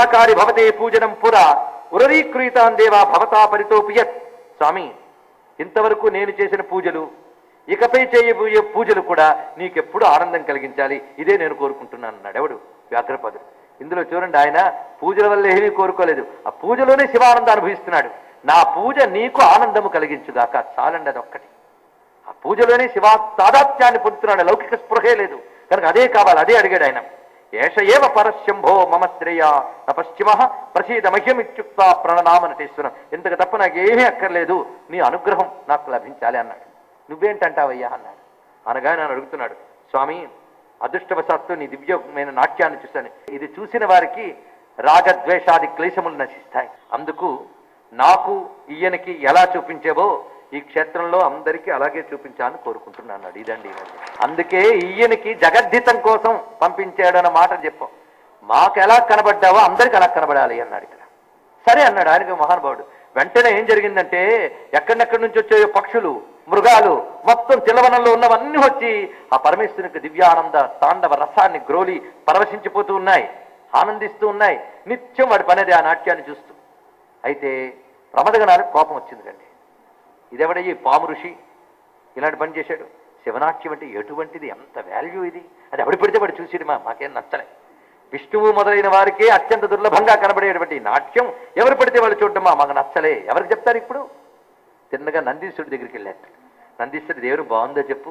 క్రియాకారి భవతే పూజనం పురా ఉరరీకృతాన్ దేవా భవతా పరితోపియత్. స్వామి ఇంతవరకు నేను చేసిన పూజలు ఇకపై చేయబోయే పూజలు కూడా నీకెప్పుడు ఆనందం కలిగించాలి. ఇదే నేను కోరుకుంటున్నాను అన్నాడు. ఎవడు? వ్యాఘ్రపదుడు. ఇందులో చూడండి ఆయన పూజల వల్ల ఏమీ కోరుకోలేదు. ఆ పూజలోనే శివానందం అనుభవిస్తున్నాడు. నా పూజ నీకు ఆనందము కలిగించుగాక. చాలండి అదొక్కటి. ఆ పూజలోనే శివా తాదాత్యాన్ని పొందుతున్నాడు. లౌకిక స్పృహే లేదు. కనుక అదే కావాలి అదే అడిగాడు ఆయన. ఏష ఏవ పరశంభో మమ శ్రేయ తపశ్చిమ ప్రసీద మహ్యమిత్యుక్త ప్రణనామ నటేశ్వరం ఇంతకు తప్ప నాకేమీ అక్కర్లేదు. నీ అనుగ్రహం నాకు లభించాలి అన్నాడు. నువ్వేంటంటావయ్యా అన్నాడు. అనగా నేను అడుగుతున్నాడు. స్వామి అదృష్టవశాత్తు నీ దివ్యమైన నాట్యాన్ని చూశాను. ఇది చూసిన వారికి రాగద్వేషాది క్లేశములు నశిస్తాయి. అందుకు నాకు ఈయనకి ఎలా చూపించేవో ఈ క్షేత్రంలో అందరికీ అలాగే చూపించాలని కోరుకుంటున్నాను ఇదండి అందుకే ఈయనకి జగద్ధితం కోసం పంపించాడన్న మాట చెప్పాం. మాకు ఎలా కనబడ్డావో అందరికి అలా కనబడాలి అన్నాడు ఇక్కడ. సరే అన్నాడు ఆయనకు మహానుభావుడు. వెంటనే ఏం జరిగిందంటే ఎక్కడెక్కడి నుంచి వచ్చే పక్షులు మృగాలు మొత్తం తిలవనంలో ఉన్నవన్నీ వచ్చి ఆ పరమేశ్వరునికి దివ్యానంద తాండవ రసాన్ని గ్రోలి పరవశించిపోతూ ఉన్నాయి ఆనందిస్తూ ఉన్నాయి. నిత్యం వాడి పనేది ఆ నాట్యాన్ని చూస్తూ. అయితే ప్రమదగణానికి కోపం వచ్చింది కండి ఇదెవడయ్యి? పాము ఋషి. ఇలాంటి పని చేశాడు. శివనాట్యం అంటే ఎటువంటిది? ఎంత వాల్యూ ఇది? అది ఎవడు పెడితే వాడు చూసేది మా మాకేం నచ్చలే. విష్ణువు మొదలైన వారికే అత్యంత దుర్లభంగా కనబడేటువంటి నాట్యం ఎవరు పడితే వాళ్ళు చూడటం మా మాకు నచ్చలే. ఎవరికి చెప్తారు ఇప్పుడు? తిన్నగా నందీశ్వరుడి దగ్గరికి వెళ్ళాడు నందీశ్వరుడు దేవుడు బాగుందో చెప్పు.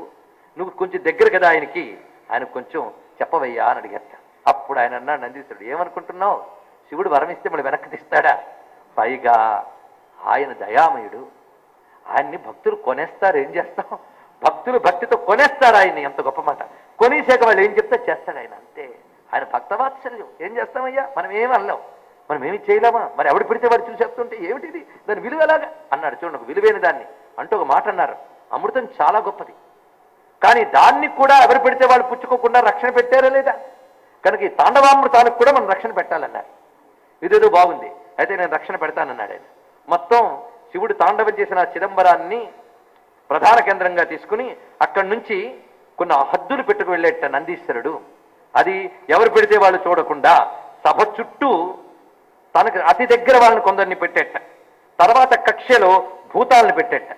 నువ్వు కొంచెం దగ్గర కదా ఆయనకి. ఆయన కొంచెం చెప్పవయ్యా అని అడిగాట అప్పుడు ఆయన అన్నాడు నందీశ్వరుడు ఏమనుకుంటున్నావు? శివుడు వరమిస్తే మళ్ళీ వెనక్కి తీస్తాడా? పైగా ఆయన దయామయుడు. ఆయన్ని భక్తులు కొనేస్తారు ఏం చేస్తాం? భక్తులు భక్తితో కొనేస్తారు ఆయన్ని ఎంత గొప్ప మాట. కొనేసాక వాళ్ళు ఏం చెప్తే చేస్తాడు ఆయన అంతే. ఆయన భక్తవాత్సల్యం ఏం చేస్తామయ్యా? మనం ఏమి అనలేం. మనం ఏమి చేయలేమా? మరి ఎవడు పెడితే వాడు చూసేస్తుంటే ఏమిటిది? దాని విలువ ఎలాగా? అన్నాడు చూడండి ఒక విలువైన దాన్ని. అంటూ ఒక మాట అన్నారు. అమృతం చాలా గొప్పది. కానీ దాన్ని కూడా ఎవరు పెడితే వాళ్ళు పుచ్చుకోకుండా రక్షణ పెట్టారా లేదా? కనుక ఈ తాండవామృతానికి కూడా మనం రక్షణ పెట్టాలన్నారు. ఇదేదో బాగుంది. అయితే నేను రక్షణ పెడతానన్నాడు ఆయన. మొత్తం శివుడు తాండవం చేసిన చిదంబరాన్ని ప్రధాన కేంద్రంగా తీసుకుని అక్కడి నుంచి కొన్ని హద్దులు పెట్టుకు వెళ్ళేట నందీశ్వరుడు. అది ఎవరు పెడితే వాళ్ళు చూడకుండా సభ చుట్టూ తనకు అతి దగ్గర వాళ్ళని కొందరిని పెట్టేట. తర్వాత కక్షలో భూతాలను పెట్టేట.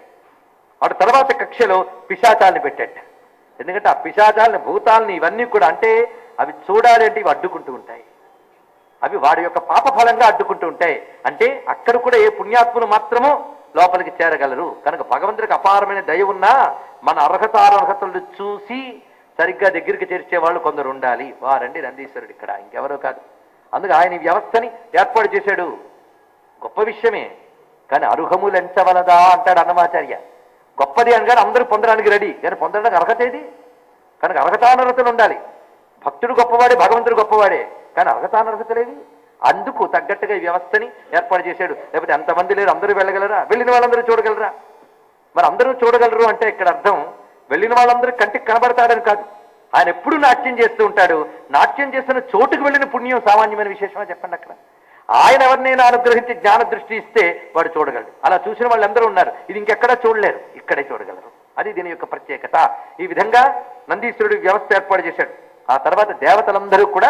అటు తర్వాత కక్షలో పిశాచాలని పెట్టేట. ఎందుకంటే ఆ పిశాచాలని భూతాలని ఇవన్నీ కూడా అంటే అవి చూడాలంటే ఇవి అడ్డుకుంటూ ఉంటాయి. అవి వాడి యొక్క పాప ఫలంగా అడ్డుకుంటూ ఉంటాయి. అంటే అక్కడ కూడా ఏ పుణ్యాత్ములు మాత్రము లోపలికి చేరగలరు. కనుక భగవంతుడికి అపారమైన దయ ఉన్నా మన అర్హతారర్హతలు చూసి సరిగ్గా దగ్గరికి చేర్చే వాళ్ళు కొందరు ఉండాలి. వారండి నందీశ్వరుడు ఇక్కడ. ఇంకెవరో కాదు. అందుకు ఆయన ఈ వ్యవస్థని ఏర్పాటు చేశాడు. గొప్ప విషయమే. కానీ అర్హములు ఎంచవలదా అంటాడు అన్నమాచార్య. గొప్పది అనగానే అందరూ పొందడానికి రెడీ. కానీ పొందడానికి అర్హత ఏది? కనుక అర్హతానర్హతలు ఉండాలి. భక్తుడు గొప్పవాడే భగవంతుడు గొప్పవాడే. కానీ అర్హతానర్హతలేవి అందుకు తగ్గట్టుగా ఈ వ్యవస్థని ఏర్పాటు చేశాడు. లేకపోతే ఎంతమంది లేరు? అందరూ వెళ్ళగలరా? వెళ్ళిన వాళ్ళందరూ చూడగలరా? మరి అందరూ చూడగలరు అంటే ఇక్కడ అర్థం వెళ్ళిన వాళ్ళందరూ కంటికి కనబడతాడని కాదు. ఆయన ఎప్పుడు నాట్యం చేస్తూ ఉంటాడు? నాట్యం చేస్తున్న చోటుకు వెళ్ళిన పుణ్యం సామాన్యమైన విశేషమా చెప్పండి అక్కడ? ఆయన ఎవరినైనా అనుగ్రహించి జ్ఞాన దృష్టి ఇస్తే వాడు చూడగలడు. అలా చూసిన వాళ్ళందరూ ఉన్నారు. ఇది ఇంకెక్కడా చూడలేరు. ఇక్కడే చూడగలరు. అది దీని యొక్క ప్రత్యేకత. ఈ విధంగా నందీశ్వరుడు వ్యవస్థ ఏర్పాటు చేశాడు. ఆ తర్వాత దేవతలందరూ కూడా